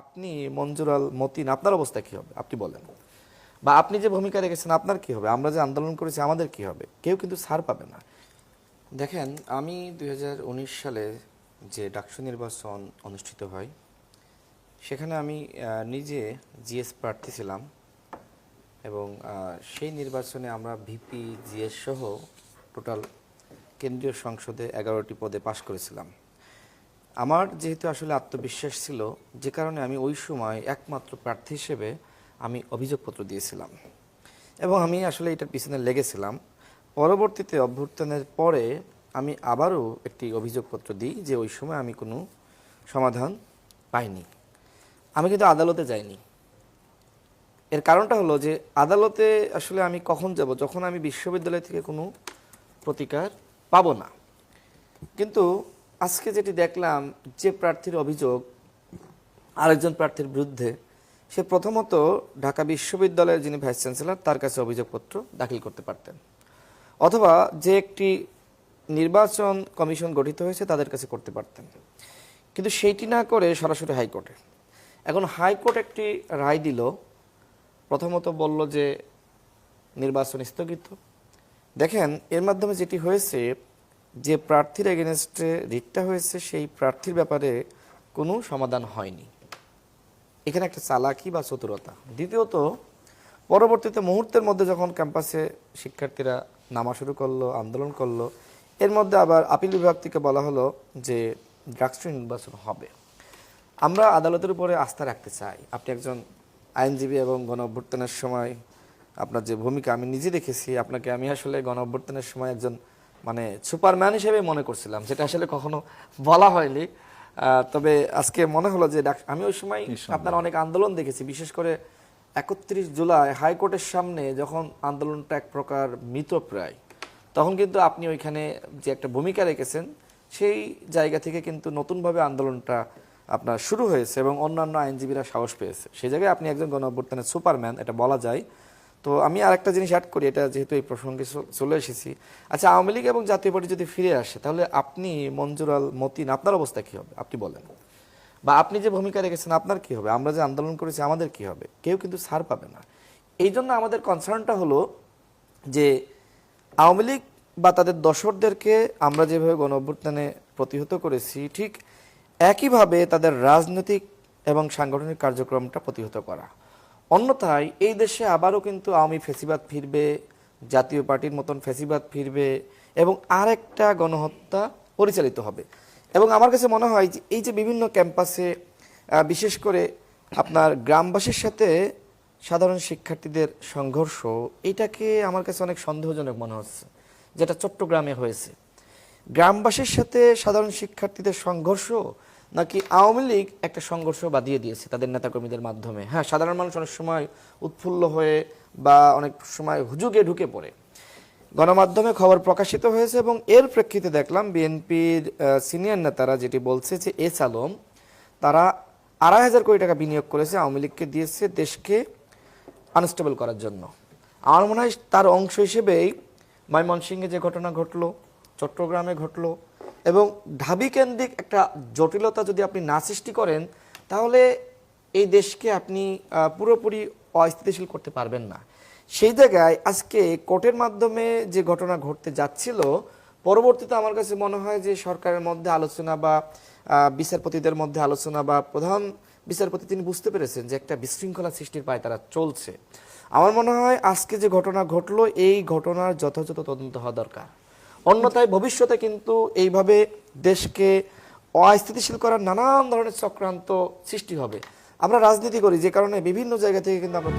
আপনি মঞ্জুরাল মতিন, আপনার অবস্থা কি হবে? আপনি বলেন। বা আপনি যে ভূমিকা রেখেছেন, আপনার কি হবে? আমরা যে আন্দোলন করেছি, আমাদের কি হবে? কেউ কিন্তু ছাড় পাবে না। দেখেন, আমি দু হাজার উনিশ সালে যে ডাকসু নির্বাচন অনুষ্ঠিত হয়, সেখানে আমি নিজে জিএস প্রার্থী ছিলাম এবং সেই নির্বাচনে আমরা ভিপি, জিএস সহ টোটাল কেন্দ্রীয় সংসদে এগারোটি পদে পাশ করেছিলাম। আমার যেহেতু আসলে আত্মবিশ্বাস ছিল, যে কারণে আমি ওই সময় একমাত্র প্রার্থী হিসেবে আমি অভিযোগপত্র দিয়েছিলাম। এবং আমি আসলে এটার পিছনে লেগেছিলাম। পরবর্তীতে অভ্যুত্থানের পরে আমি আবারও একটি অভিযোগপত্র দিই যে ওই সময় আমি কোনো সমাধান পাইনি। আমি কিন্তু আদালতে যাইনি। এর কারণটা হলো যে আদালতে আসলে আমি কখন যাব, যখন আমি বিশ্ববিদ্যালয় থেকে কোনো প্রতিকার পাবো না। কিন্তু আজকে যেটি দেখলাম, যে প্রার্থীর অভিযোগ, আরেকজন প্রার্থীর বিরুদ্ধে, সে প্রথমত ঢাকা বিশ্ববিদ্যালয়ের যিনি ভাইস চ্যান্সেলর, তার কাছে অভিযোগপত্র দাখিল করতে পারতেন। অথবা যে একটি নির্বাচন কমিশন গঠিত হয়েছে, তাদের কাছে করতে পারতেন। কিন্তু সেইটি না করে সরাসরি হাইকোর্টে। এখন হাইকোর্ট একটি রায় দিল, প্রথমত বলল যে নির্বাচন স্থগিত। দেখেন, এর মাধ্যমে যেটি হয়েছে যে প্রার্থীর এগেনস্টে রিটটা হয়েছে, সেই প্রার্থীর ব্যাপারে কোনো সমাধান হয়নি। এখানে একটা চালাকি বা চতুরতা। দ্বিতীয়ত, পরবর্তীতে মুহূর্তের মধ্যে যখন ক্যাম্পাসে শিক্ষার্থীরা নামা শুরু করল, আন্দোলন করল, এর মধ্যে আবার আপিল বিভাগ থেকে বলা হলো যে ড্রাগস্ট্রি নির্বাচন হবে। আমরা আদালতের উপরে আস্থা রাখতে চাই। আপনি একজন আইনজীবী এবং গণ অভ্যুত্থানের সময় আপনার যে ভূমিকা আমি নিজে দেখেছি, আপনাকে আমি আসলে গণ অভ্যুত্থানের সময় একজন মানে সুপারম্যান হিসেবে মনে করছিলাম যেটা আসলে কখনো বলা হয়নি। তবে আজকে মনে হলো যে আমি ওই সময় আপনার অনেক আন্দোলন দেখেছি বিশেষ করে একত্রিশ জুলাই হাইকোর্টের সামনে যখন আন্দোলনটা এক প্রকার মৃতপ্রায় তখন কিন্তু আপনি ওইখানে যে একটা ভূমিকা রেখেছেন সেই জায়গা থেকে কিন্তু নতুনভাবে আন্দোলনটা আপনার শুরু হয়েছে এবং অন্যান্য আইনজীবীরা সাহস পেয়েছে। সেই জায়গায় আপনি একজন গণ সুপারম্যান এটা বলা যায়। তো আমি আরেকটা জিনিস অ্যাড করি, এটা যেহেতু এই প্রসঙ্গে চলে এসেছি। আচ্ছা আওয়ামী লীগ এবং জাতীয় পার্টি যদি ফিরে আসে, তাহলে আপনি মঞ্জুরাল মতিন, আপনার অবস্থা কি হবে? আপনি বলেন। বা আপনি যে ভূমিকা রেখেছেন, আপনার কি হবে? আমরা যে আন্দোলন করেছি, আমাদের কি হবে? কেউ কিন্তু ছাড় পাবে না। এই জন্য আমাদের কনসার্নটা হলো যে আওয়ামী লীগ বা তাদের দর্শকদেরকে আমরা যেভাবে গণ অভ্যুত্থানে প্রতিহত করেছি, ঠিক একইভাবে তাদের রাজনৈতিক এবং সাংগঠনিক কার্যক্রমটা প্রতিহত করা। অন্যথায় এই দেশে আবারও কিন্তু আওয়ামী ফেসিবাদ ফিরবে, জাতীয় পার্টির মতন ফেসিবাদ ফিরবে এবং আরেকটা গণহত্যা পরিচালিত হবে। এবং আমার কাছে মনে হয় যে এই যে বিভিন্ন ক্যাম্পাসে বিশেষ করে আপনার গ্রামবাসীর সাথে সাধারণ শিক্ষার্থীদের সংঘর্ষ, এটাকে আমার কাছে অনেক সন্দেহজনক মনে হচ্ছে, যেটা চট্টগ্রামে হয়েছে। গ্রামবাসীর সাথে সাধারণ শিক্ষার্থীদের সংঘর্ষ নাকি আওয়ামী লীগ একটা সংঘর্ষ বাদিয়ে দিয়েছে তাদের নেতাকর্মীদের মাধ্যমে? হ্যাঁ সাধারণ মানুষ অনেক সময় উৎফুল্ল হয়ে বা অনেক সময় হুজুগে ঢুকে পড়ে। গণমাধ্যমে খবর প্রকাশিত হয়েছে এবং এর প্রেক্ষিতে দেখলাম বিএনপির সিনিয়র নেতারা যেটি বলছে যে এস আলম, তারা আড়াই হাজার কোটি টাকা বিনিয়োগ করেছে আওয়ামী লীগকে দিয়েছে দেশকে আনস্টেবল করার জন্য। আমার মনে হয় তার অংশ হিসেবেই ময়মনসিংহে যে ঘটনা ঘটলো, চট্টগ্রামে ঘটলো এবং ঢাবি কেন্দ্রিক একটা জটিলতা যদি আপনি না সৃষ্টি করেন, তাহলে এই দেশকে আপনি পুরোপুরি অস্থিতিশীল করতে পারবেন না। সেই জায়গায় আজকে কোর্টের মাধ্যমে যে ঘটনা ঘটতে যাচ্ছিল, পরবর্তীতে আমার কাছে মনে হয় যে সরকারের মধ্যে আলোচনা বা বিচারপতিদের মধ্যে আলোচনা বা প্রধান বিচারপতি তিনি বুঝতে পেরেছেন যে একটা বিশৃঙ্খলা সৃষ্টির পায় তারা চলছে। আমার মনে হয় আজকে যে ঘটনা ঘটলো, এই ঘটনার যথাযথ তদন্ত হওয়া দরকার। অন্যথায় ভবিষ্যতে কিন্তু এইভাবে দেশকে অস্থিতিশীল করার নানান ধরনের চক্রান্ত সৃষ্টি হবে। আমরা রাজনীতি করি, যে কারণে বিভিন্ন জায়গা থেকে কিন্তু আমরা